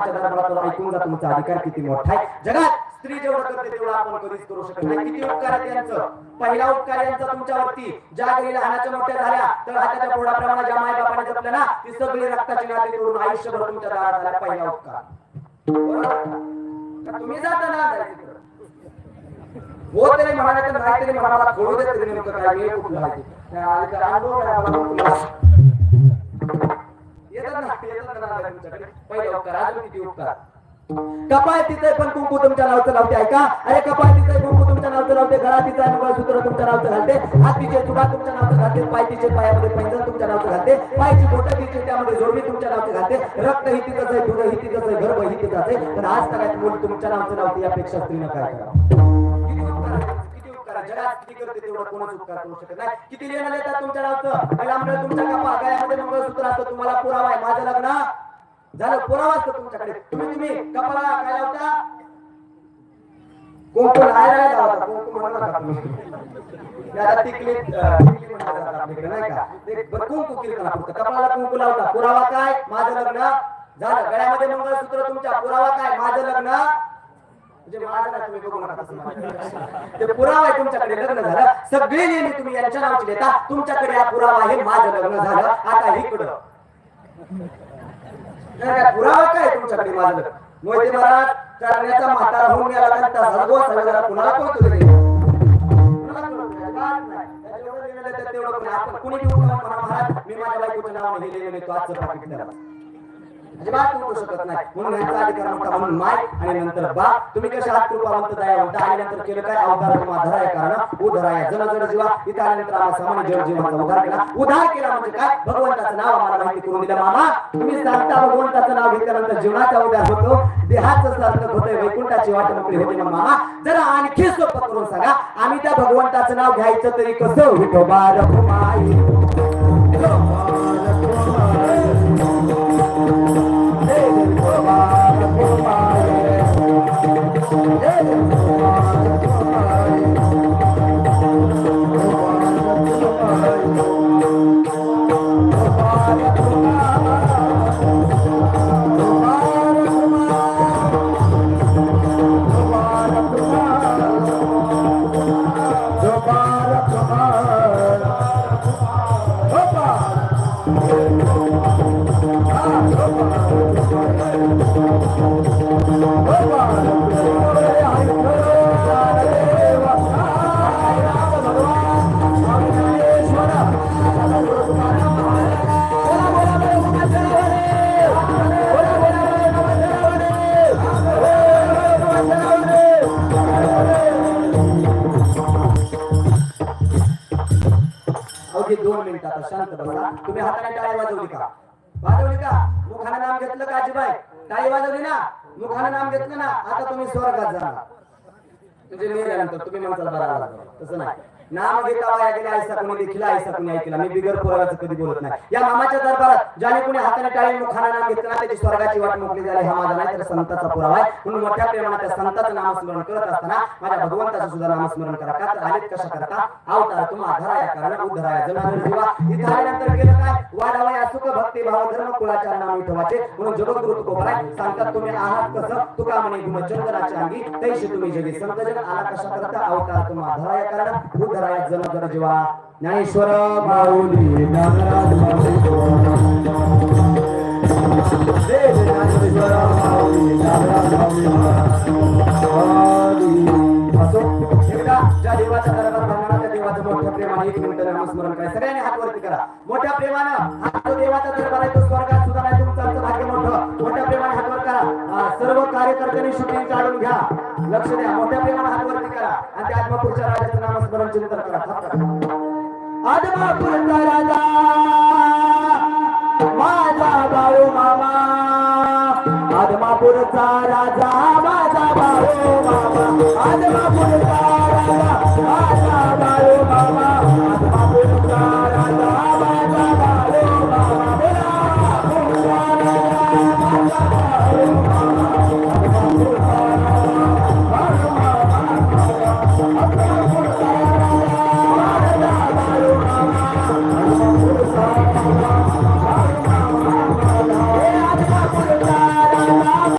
दरबारात ऐकून जा तुमचा अधिकार किती मोठा आहे. जगात स्त्री जेवढं करते तेवढं आपण कधीच करू शकत नाही. किती उपकार आहे त्यांचं पहिला उपकार यांचा तुमच्यावरती. ज्या घरी लहानाच्या मोठ्या झाल्या तर हाताच्या पोडाप्रमाणे ज्या माय बापाने जपलं ना ती सगळी रक्ताची नाते करून आयुष्यभर तुमच्या दारात आल्या. पहिला उपकार. तुम्ही जाता ना हो तरी म्हणाले तर नाही तरी म्हणाला खोडू देत तरी नेमकं काय वेळ कुठला आहे? कपाळ तिथे पण कुंकू तुमच्या नावचं लावते ऐका. अरे कपाळ तिथे कुंकू तुमच्या नावचं लावते घरात तिचा मंगळसूत्र तुमच्या नावचं घालते. हातीचे चुडा तुमच्या नावचं घालते पाय तिचे पायामध्ये पैंजण तुमच्या नावचं घालते. पायची बोट तिचे त्यामध्ये जोडणी तुमच्या नावचं घालते. रक्त ही तिथंच आहे दुध ही तिथंच आहे गर्भ ही तिथंच आहे. पण आज सगळ्यात मूल तुमच्या नावचं लावते यापेक्षा स्त्रीनं काय करावं जगात किती करते तेवढं कोणच उपकार करू शकत नाही. किती लेणं येतात तुमच्या नावचं? पहिला म्हणजे तुमच्या कपा गळ्यामध्ये मंगळ असतं तुम्हाला पुरावा आहे. माझं लग्न झालं. पुरावा असतो तुमच्याकडे. तुम्ही तुम्ही कपाला काय लावता? कुंकू नाही राहिला होता कुंकू म्हणू नका कुंकू किरकला फक्त. कपाळाला कुंकू लावता. पुरावा काय? माझं लग्न झालं. गळ्यामध्ये मंगळसूत्र तुमच्या. पुरावा काय? माझं लग्न? म्हणजे माझं नाही तुम्ही बघू नका ते पुरावा आहे तुमच्याकडे. लग्न झालं. सगळे नेहमी तुम्ही यांच्या नावाची देता तुमच्याकडे हा पुरावा आहे. माझं लग्न झालं. आता इकडं. काय पुरावा काय तुमच्याकडे माझं मोहिते महाराज करण्याचा म्हातारा होऊन गेला आणि तसाच गोवा कुणाला कळतो नाही. तेवढं आपण कुणी बी उठून महाराज. मी माझ्या बायकोचं नाव लिहिलेलं आहे, तो आजचं पाकिट म्हणजे अजिबात उठू शकत नाही. म्हणून यांचा अधिकार मोठा म्हणून माय आणि नंतर बा तुम्ही कशा हात कृपावंत दयावंत आणि नंतर केलं काय? अवतार तुम्हा धराय कारण उधराय जन जड जीवा. इथे आल्यानंतर आम्हाला सामान्य जड जीवाचा उद्धार केला. उधार केला म्हणजे काय? भगवंताचं नाव आम्हाला माहिती करून दिलं. मामा तुम्ही सांगता भगवंताचं नाव घेतल्यानंतर जीवनाचा उद्धार होतो. देहाचं सार्थक होतंय. वैकुंठाची वाट मोकळी होते ना मामा? जरा आणखी सोपं करून सांगा. आम्ही त्या भगवंताचं नाव घ्यायचं तरी कसं? विठोबा रघुमाई अवघी दोन मिनिट आता शांत बसा. तुम्ही हाताने टाळी वाजवली का? वाजवली का? मुखाने नाम घेतलं का अजिबाई? टाळी वाजवली ना? मुखाने नाम घेतलं ना? आता तुम्ही स्वर्गात जाणार. म्हणजे मेल्यानंतर तुम्ही म्हणताल बरा तसं नाही. नाम घेता वाया गेला ऐसा कोणी देखील ऐसा कोणी ऐकला मी बिगर पोराचं कधी बोलत नाही. या मामाच्या दरबारात ज्याने कोणी हाताने टाळी मुखाना नाम घेतलं ना त्याची स्वर्गाची वाट मोकळी झाली. हा माझा नाही तर संताचा पुरावा आहे. म्हणून मोठ्या प्रेमाने त्या संताचं नामस्मरण करत असताना माझ्या भगवंताचं सुद्धा नामस्मरण करा. का तर आलेत कशा करता? अवतार तुम्हा आधारा या कारण उद्धराया जनावर ठेवा. इथे आल्यानंतर गेलं काय? वाढावा या सुख भक्ती भाव धर्म कुळाच्या नाम ठेवाचे म्हणून जगद्गुरु तुकोबराय सांगतात तुम्ही आहात कसं? तुका म्हणे गुणचंद्राची अंगी. तैशी तुम्ही जगी संत जन आला कशा करता? अवतार तुम्हा आधारा या कारण उद्धराया जन जन जीवा. ज्ञानेश्वर माऊली नागराज ज्ञानेश्वर माऊली नागराज असो ज्या देवाच्या दरबारात जाणार त्या देवाचं मोठ्या प्रेमाने एक मिनिट नामस्मरण करा. सगळ्यांनी हात वरती करा. मोठ्या प्रेमानं हा जो देवाचा दरबार आहे तो स्वर्गात कार्यकर्त्यांनी शूटिंग काढून घ्या. लक्ष द्या. मोठ्या प्रेमाने हातवरती करा. आणि त्या आत्मापूरच्या राजाचं नामस्मरण चिंतन करा. आदमापूरचा राजा माझा भाऊ मामा. आदमापूरचा राजा माझा भाऊ